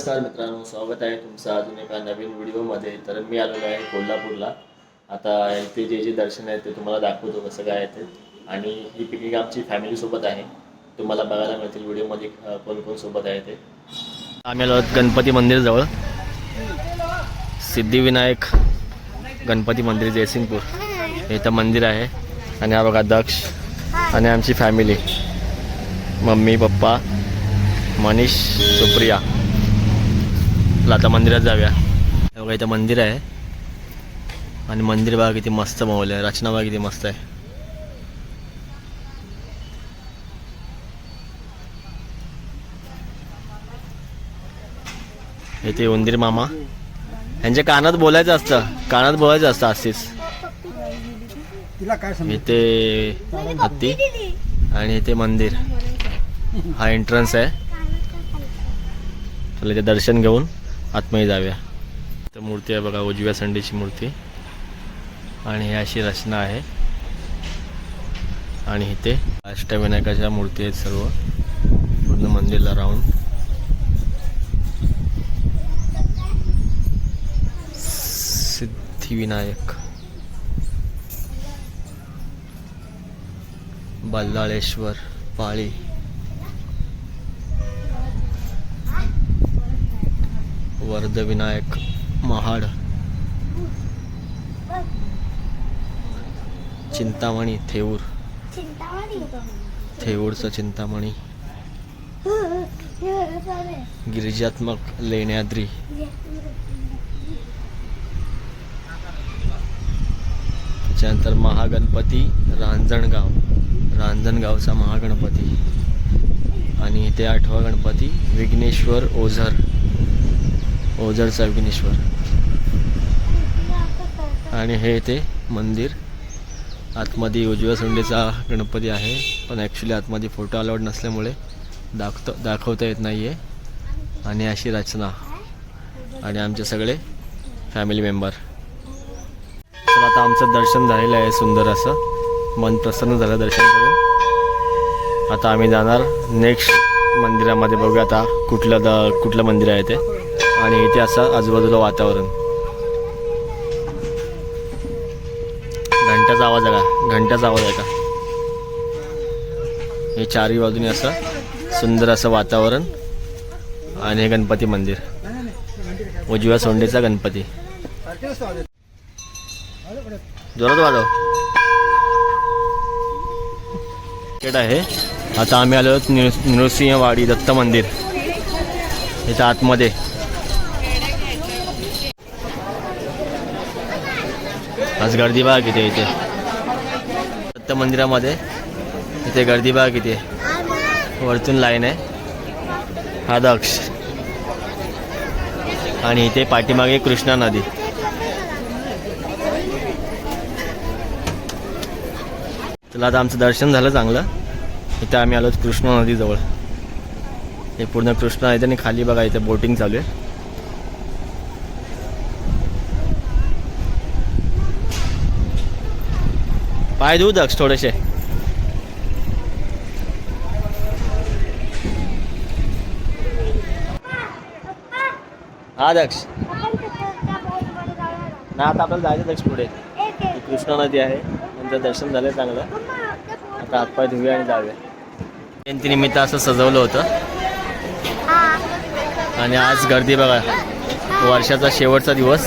नमस्कार मित्रांनो स्वागत आहे तुमचं अजून एका नवीन व्हिडिओमध्ये. तर मी आलेलो आहे कोल्हापूरला. आता इथे जे जे दर्शन आहे ते तुम्हाला दाखवतो कसं काय ते. आणि ही पिकनिक आमची फॅमिलीसोबत आहे. तुम्हाला बघायला मिळतील व्हिडिओमध्ये कोण कोण सोबत आहे ते. आम्ही आलो गणपती मंदिरजवळ सिद्धिविनायक गणपती मंदिर जयसिंगपूर. इथं मंदिर आहे. आणि हा बघा दक्ष आणि आमची family mummy papa Manish Supriya. चला आता मंदिरात जाऊया. हे बघा इथं मंदिर आहे. आणि मंदिर बघा किती मस्त मावलं आहे. रचना बघा किती मस्त आहे. इथे उंदीर मामा. यांच्या कानात बोलायचं असतं. कानात बोलायचं असतं समज इथे हत्ती आणि इथे मंदिर. हा एंट्रन्स आहे. चला इथे दर्शन घेऊन. आतमध्ये जाव्या तर मूर्ती आहे बघा उजव्या संडीची मूर्ती. आणि ही अशी रचना आहे. आणि इथे अष्टविनायकाच्या मूर्ती आहेत सर्व. पूर्ण मंदिरला राहून. सिद्धिविनायक. बल्लाळेश्वर पाळी. वर्धविनायक महाड. चिंतामणी थेऊर. थेऊरचं चिंतामणी. गिरिजात्मक लेण्याद्री. त्याच्यानंतर महागणपती रांजणगाव. रांजणगावचा महागणपती. आणि ते आठवा गणपती विघ्नेश्वर ओझर. ओझरचा विघ्नेश्वर आणि हे ते मंदिर. आतमध्ये उजव्या सोंडीचा गणपती आहे पण ॲक्च्युली आतमध्ये फोटो अलाउड नसल्यामुळे दाखतो दाखवता येत नाही आहे आणि अशी रचना. आणि आमचे सगळे फॅमिली मेंबर तर आता आमचं दर्शन झालेलं आहे सुंदर असं. मन प्रसन्न झालं दर्शन करून. आता आम्ही जाणार नेक्स्ट मंदिरामध्ये बघूया आता कुठलं द कुठलं मंदिर आहे ते. आणि इथे असं आजूबाजूला वातावरण. घंट्याचा आवाज आहे का? घंट्याचा आवाज आहे का? हे चारही बाजूने असं सुंदर असं वातावरण आणि हे गणपती मंदिर. उजव्या सोंडेचा गणपती. जोरात वाजव आहे. आता आम्ही आलो आहोत नृसिंहवाडी दत्त मंदिर. इथं आतमध्ये. आज गर्दी बघा किती आहे इथे. दत्त मंदिरामध्ये. इथे गर्दी बघा किती वरतून लाईन आहे. हा दक्ष. आणि इथे पाठीमागे कृष्णा नदी. चला आता आमचं दर्शन झालं चांगलं. इथे आम्ही आलो कृष्णा नदीजवळ. हे पूर्ण कृष्णा नदी आणि खाली बघा इथे बोटिंग चालू आहे. पाय धुऊ दक्ष थोडेसे. हा दक्ष. ना आता आपल्याला जायचं दक्ष पुढे. कृष्णा नदी आहे. नंतर दर्शन झालं चांगलं. आता हातपाय धुऊया आणि जाऊया. जयंतीनिमित्त असं सजवलं होतं. आणि आज गर्दी बघा. वर्षाचा शेवटचा दिवस.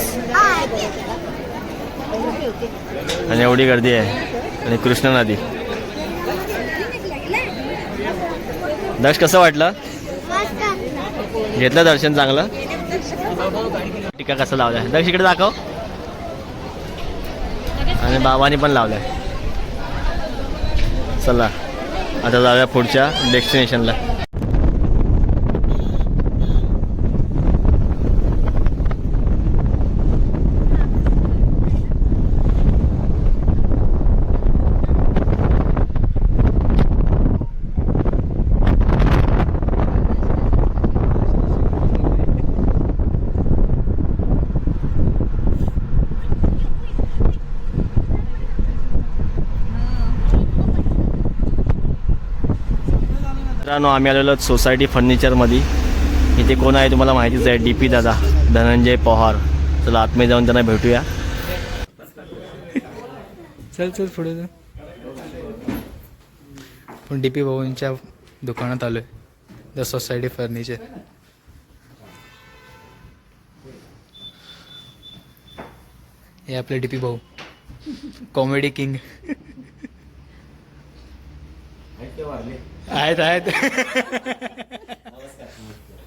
आणि एवढी गर्दी आहे. आणि कृष्णा नदी दक्ष कसं वाटलं? घेतलं दर्शन चांगलं? टीका कसं लावलाय? दक्ष इकडे दाखव. आणि बाबांनी पण लावलाय. चला आता जाऊया पुढच्या डेस्टिनेशनला मित्रांनो आम्ही आलेलो आहोत सोसायटी फर्निचरमध्ये इथे कोण आहे तुम्हाला माहितीच आहे डी पी दादा धनंजय पवार. चला आतमध्ये जाऊन त्यांना भेटूया. चल चल पुढे जा. पण डी पी भाऊंच्या दुकानात आलोय द सोसायटी फर्निचर हे आपले डी पी भाऊ. कॉमेडी किंग आहेत आहेत.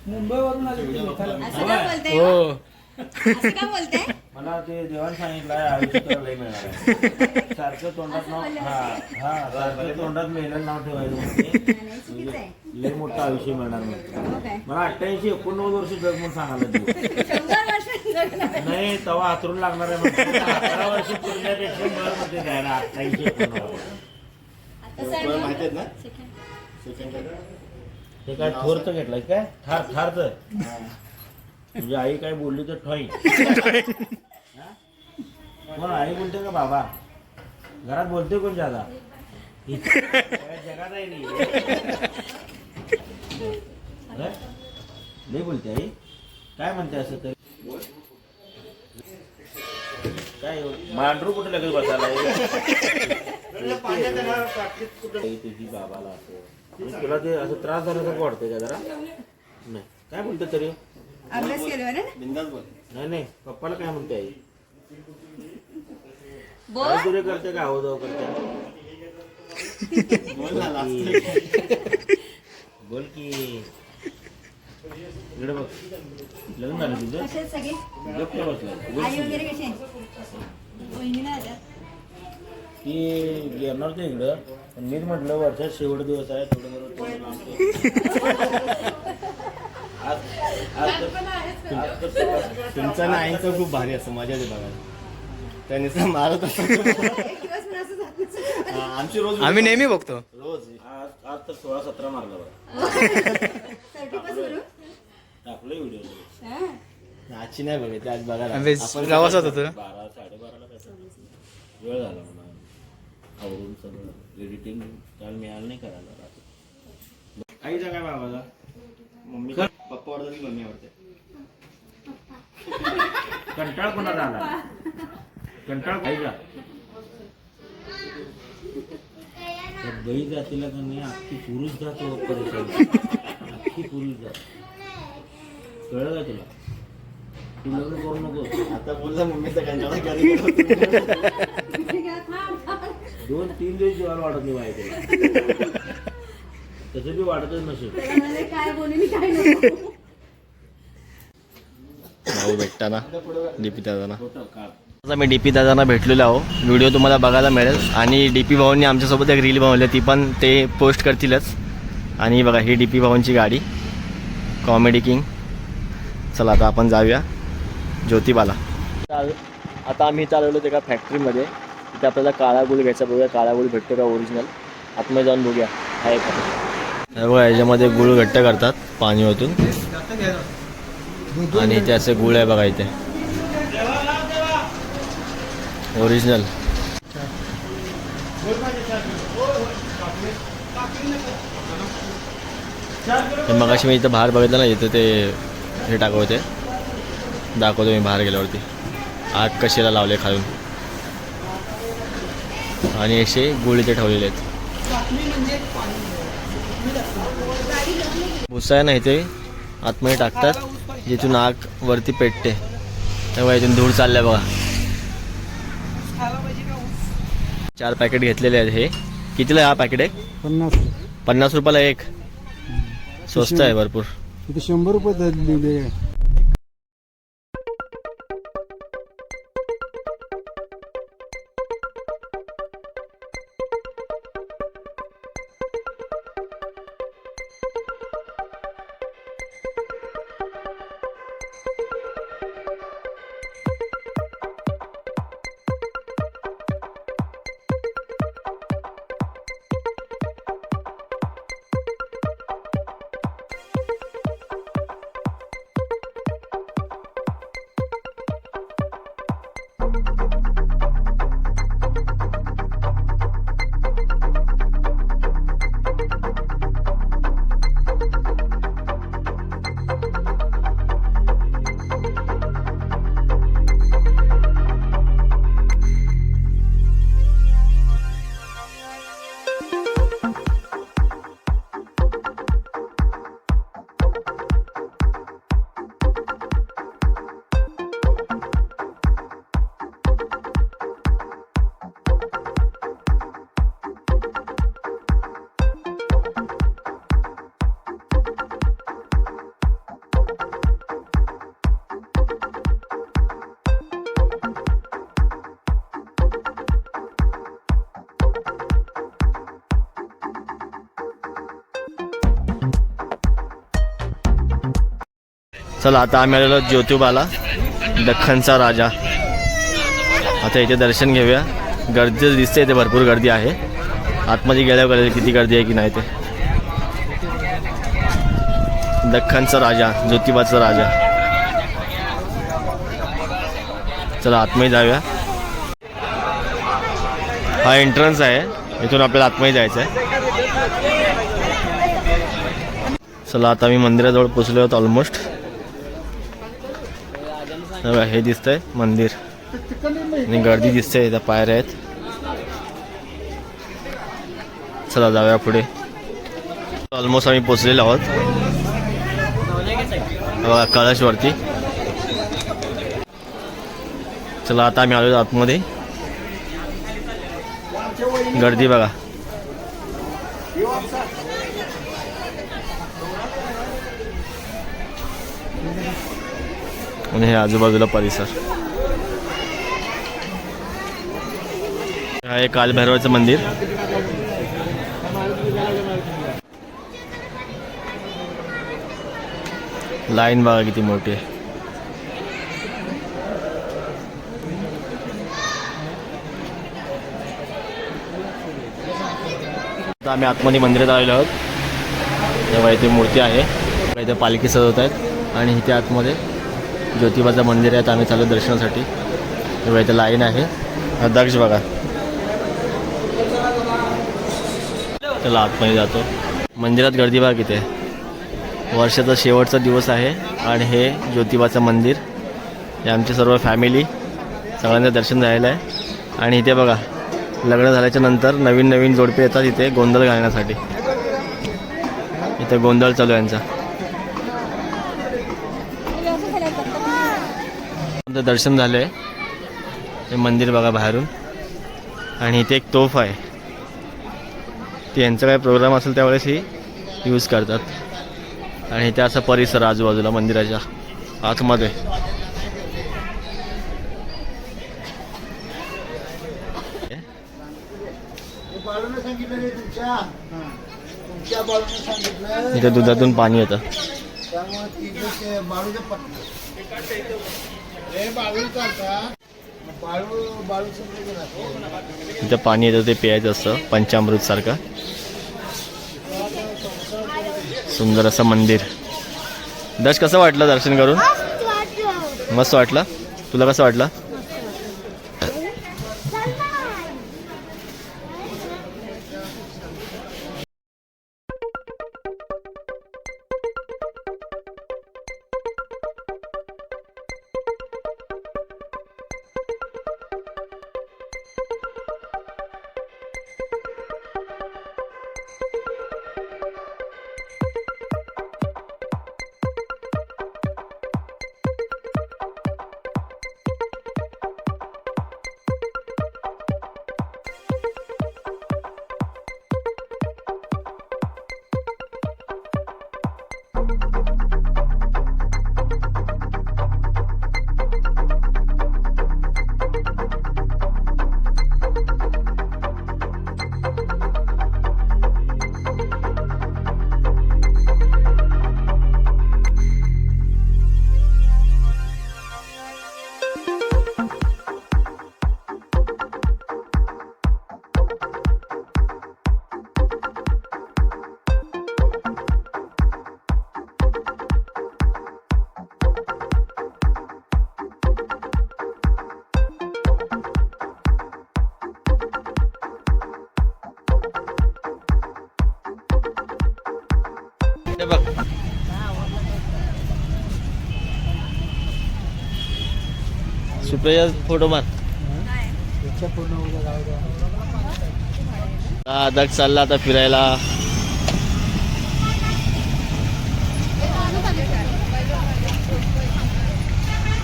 मुंबईवरून आले होते भेटायला. असं का बोलताय हो. असं का बोलताय? मला ते देवान सांगितलं आहे आयुष्य तुला लय मिळणार आहे. सारखं तोंडात नाव हा हा सारखं तोंडात मेलं नाव ठेवायचं म्हणजे नाही, चुकीचं आहे. लय मोठं आयुष्य मिळणार म्हणते हो काय मला अठ्ठ्याऐंशी एकोणनव्वद वर्ष जग म्हणून सांगायला देऊ शंभर वर्ष जगणार. नाही तेव्हा हातरून लागणार आहे म्हणते अकरा वर्ष पूर्णपेक्षा मला म्हणते द्यायला अठ्ठ्याऐंशी एकोणनव्वद. कसं आहे मग? हे काय थोरचं घेतलंय काय? ठारचं म्हणजे आई काय बोलली तर ठॉई. कोण आई बोलते का बाबा? घरात बोलते कोण जादा जगात आहे नाही. बोलते आई. काय म्हणते असं तरी? काय मांडरू कुठे लगेच बसायला? तुझी बाबाला असं. तुला ते असं त्रास झाल्यासारखं वाटतंय का जरा? नाही. काय बोलते तरी? अभ्यास केला ना? नाही नाही. पप्पाला काय म्हणते आई? बोल. काय तुरे करते का? आहो जाऊ करते? बोल की. इकडे बघ. लग्न झालं तुझं? कसे आहेत सगळे? गप्प का बसलाय? बोल आई की. वगैरे कसे आहेत वहिनी नाही आल्या ती येणार ते इकडं. पण मीच म्हटलं वर्षात शेवट दिवस आहे थोडं बरं थोडं लांबतो. आज आज तर- आज तर सकाळ- तुमचं ना आईचं खूप भारी असं मजा येते बघायला. त्यांनी मारत असतं आमची रोज आम्ही नेहमी बघतो. रोज. आज आज तर सोळा सतरा मारला टाकलं व्हिडिओ हा. आजची नाही बघितली आज बघायला. प्रवासात होतो. बारा साडेबाराला वेळ झाला. आवरून सगळं एडिटिंग काल मिळालं नाही करायला रात्री. आईचा काय बाबाचा मम्मी पप्पा आवडतात की मम्मी आवडते. कंटाळ कोणाला आला? कंटाळ खायचा त्या बाई जातीला का नाही अख्खी पुरुष जात परेशान. अख्खी पुरुष जात. कळलं का तुला? तू लग्न करू नको. आता बोलला मम्मीचा कंटाळा दोन तीन दिवस जेवायला वाटत नाही बायकोला तसं बी वाटतच नसेल. त्याला म्हणाले, काय बोलू मी काय नको. भाऊ भेटताना डी पी दादांना. खोटं काळ आता मी डी पी दादांना भेटलेलो आहो. व्हिडिओ तुम्हाला बघायला मिळेल. आणि डी पी भाऊंनी आमच्यासोबत एक रील बनवली. ती पण ते पोस्ट करतीलच. आणि बघा ही डी पी भाऊंची गाडी. कॉमेडी किंग चला आता आपण जाऊया. ज्योतिबाला. आता आम्ही चालवलो ते का फॅक्टरीमध्ये तिथे आपल्याला काळा गुळ घ्यायचा बघूया काळा गुळ भेटतो का ओरिजिनल आतमध्ये जाऊन बघूया. आहे. का बघा याच्यामध्ये गुळ घट्ट करतात पाणी ओतून आणि इथे असे गुळ आहे बघा इथे. ओरिजिनल मग मी इथं बाहेर बघितलं ना इथं ते हे टाकवते. दाखवतो मी बाहेर गेल्यावरती. आग कशीला लावले खालून? आणि असे गुळ इथे ठेवलेले आहेत. भुसा आहे ना इथे आतमध्ये टाकतात. जिथून आग वरती पेटते. तेव्हा इथून धूळ चाललाय बघा. चार पॅकेट घेतलेले आहेत हे. कितीला हा पॅकेट आहे पन्नास. पन्नास रुपयाला एक. स्वस्त आहे भरपूर. शंभर रुपये चला आता आम्ही आलेलो ज्योतिबाला दख्खनचा राजा. आता इथे दर्शन घेऊया. गर्दी दिसते इथे भरपूर गर्दी आहे. आतमध्ये गेल्यावर कळेल किती गर्दी आहे की नाही ते. दख्खनचा राजा ज्योतिबाचा राजा. चला आतमध्ये जाऊया. हा एंट्रन्स आहे. इथून आपल्याला आतमध्ये जायचं आहे चला आता मी मंदिराजवळ पोचलो आहोत ऑलमोस्ट हे दिसतंय मंदिर. आणि गर्दी दिसते इथं पायऱ्या आहेत. चला जाऊया पुढे. ऑलमोस्ट आम्ही पोचलेलो आहोत. बघा कळशवरती. चला आता आम्ही आलो आतमध्ये. गर्दी बघा. आणि हे आजूबाजूला परिसर. हा आहे कालभैरवाचं मंदिर. लाईन बघा किती मोठी आहे. आता आम्ही आतमध्ये मंदिरात आलेलो आहोत. तेव्हा इथे मूर्ती आहे. इथे पालखी सजवत आहेत. आणि इथे आतमध्ये ज्योतिबाचं मंदिर आहे तर आम्ही चालू दर्शनासाठी. तेव्हा इथे लाईन आहे. दक्ष बघा. चला आतमध्ये जातो. मंदिरात गर्दी बघा किती वर्षाचा शेवटचा दिवस आहे आणि हे ज्योतिबाचं मंदिर. हे आमची सर्व फॅमिली सगळ्यांचं दर्शन झालेलं आहे. आणि इथे बघा लग्न झाल्याच्यानंतर नवीन नवीन जोडपे येतात इथे गोंधळ घालण्यासाठी. इथे गोंधळ चालू आहे यांचा. आमचं दर्शन झालं आहे हे मंदिर बघा बाहेरून. आणि इथे एक तोफ आहे. ते यांचा काय प्रोग्राम असेल त्यावेळेस ही यूज करतात. आणि इथे असा परिसर आजूबाजूला मंदिराच्या आतमध्ये. इथे दुधातून पाणी येतं. त्यामुळे तिथे हे पाणी येतं ते प्यायचं असतं पंचामृत सारखं. सुंदर असं मंदिर. दर्श कसं वाटलं दर्शन करून? मस्त वाटलं? तुला कसं वाटलं? सुप्रिया फोटो मार. हा, दक्ष चालला आता फिरायला.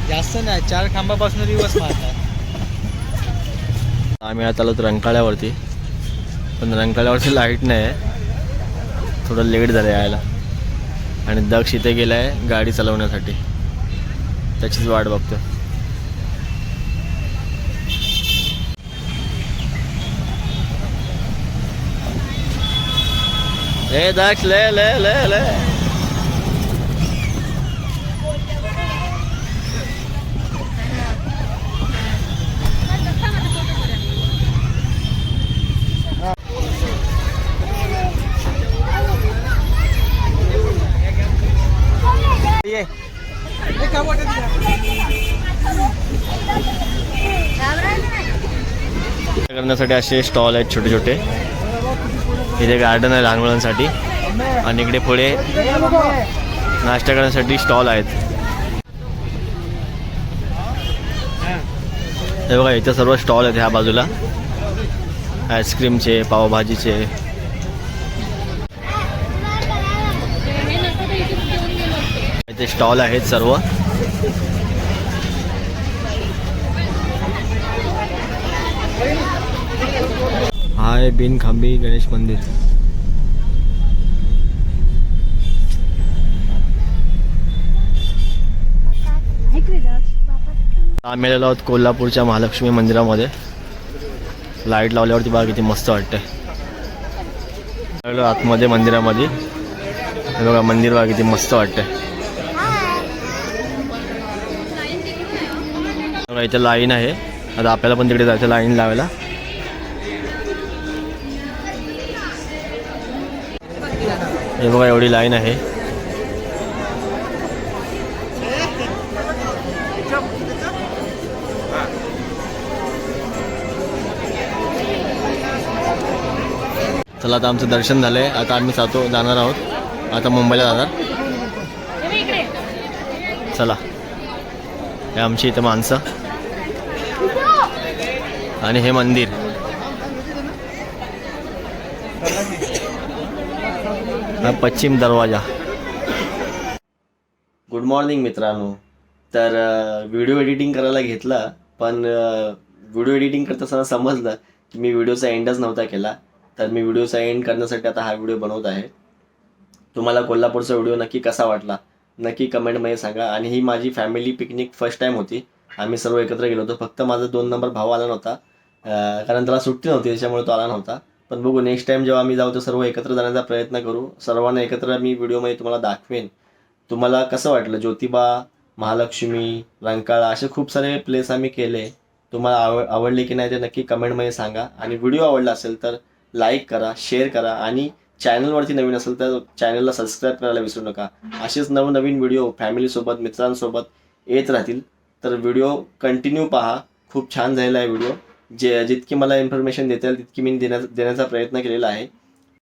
जास्त नाही चार खांबापासून रिवर्स मारतात आम्ही आता आलो रंकाळ्यावरती. पण रंकाळ्यावरती लाइट नाही आहे. थोडं लेट झालं यायला. आणि दक्ष इथे गेला आहे गाडी चालवण्यासाठी. त्याचीच वाट बघतो ले दाक्ष ले ले ले ले. करण्यासाठी असे स्टॉल आहेत छोटे छोटे इथे गार्डन आहे लहान मुलांसाठी. आणि इकडे पुढे नाश्ता करण्यासाठी स्टॉल आहेत. हे बघा इथे सर्व स्टॉल आहेत ह्या बाजूला. आईस्क्रीमचे पावभाजीचे. इथे स्टॉल आहेत सर्व. आहे बिनखांबी गणेश मंदिर. आम्ही आलेलो आहोत कोल्हापूरच्या महालक्ष्मी मंदिरामध्ये. लाइट लावल्यावरती बघा किती मस्त वाटतंय. आलेलो आतमध्ये मंदिरामध्ये. हे बघा मंदिर बघा किती मस्त वाटतंय. बघा इथे लाईन आहे. आता आपल्याला पण तिकडे जायचं लाईन लावायला. हे बघा एवढी लाईन आहे. चला आता आमचं दर्शन झालंय. आता आम्ही जातो जाणार आहोत. आता मुंबईला जाणार. चला. हे आमची इथं माणसं. आणि हे मंदिर. हा पश्चिम दरवाजा। गुड मॉर्निंग मित्रांनो. तर व्हिडिओ एडिटिंग करायला घेतला पण व्हिडिओ एडिटिंग करत असताना समजलं की मी व्हिडिओचा एंडच नव्हता केला. तर मी व्हिडिओचा एंड करण्यासाठी आता हा व्हिडिओ बनवत आहे. तुम्हाला कोल्हापूरचा व्हिडिओ नक्की कसा वाटला? नक्की कमेंटमध्ये सांगा. आणि ही माझी फॅमिली पिकनिक फर्स्ट टाईम होती. आम्ही सर्व एकत्र गेलो होतो. फक्त माझा दोन नंबर भाऊ आला नव्हता. कारण त्याला सुट्टी नव्हती त्याच्यामुळे तो आला नव्हता. पण बघू नेक्स्ट टाईम जेव्हा आम्ही जाऊ तर सर्व एकत्र जाण्याचा प्रयत्न करू. सर्वांना एकत्र मी व्हिडिओमध्ये तुम्हाला दाखवेन. तुम्हाला कसं वाटलं? ज्योतिबा महालक्ष्मी रंकाळा असे खूप सारे प्लेस आम्ही केले. तुम्हाला आव आवडले की नाही ते नक्की कमेंटमध्ये सांगा. आणि व्हिडिओ आवडला असेल तर लाईक करा शेअर करा. आणि चॅनलवरती नवीन असेल तर चॅनलला सबस्क्राईब करायला विसरू नका. असेच नवनवीन व्हिडिओ फॅमिलीसोबत मित्रांसोबत येत राहतील. तर व्हिडिओ कंटिन्यू पहा. खूप छान झालेला आहे व्हिडिओ. जे जितकी मला इन्फॉर्मेशन देता येईल तितकी मी देण्या देण्याचा प्रयत्न केलेला आहे.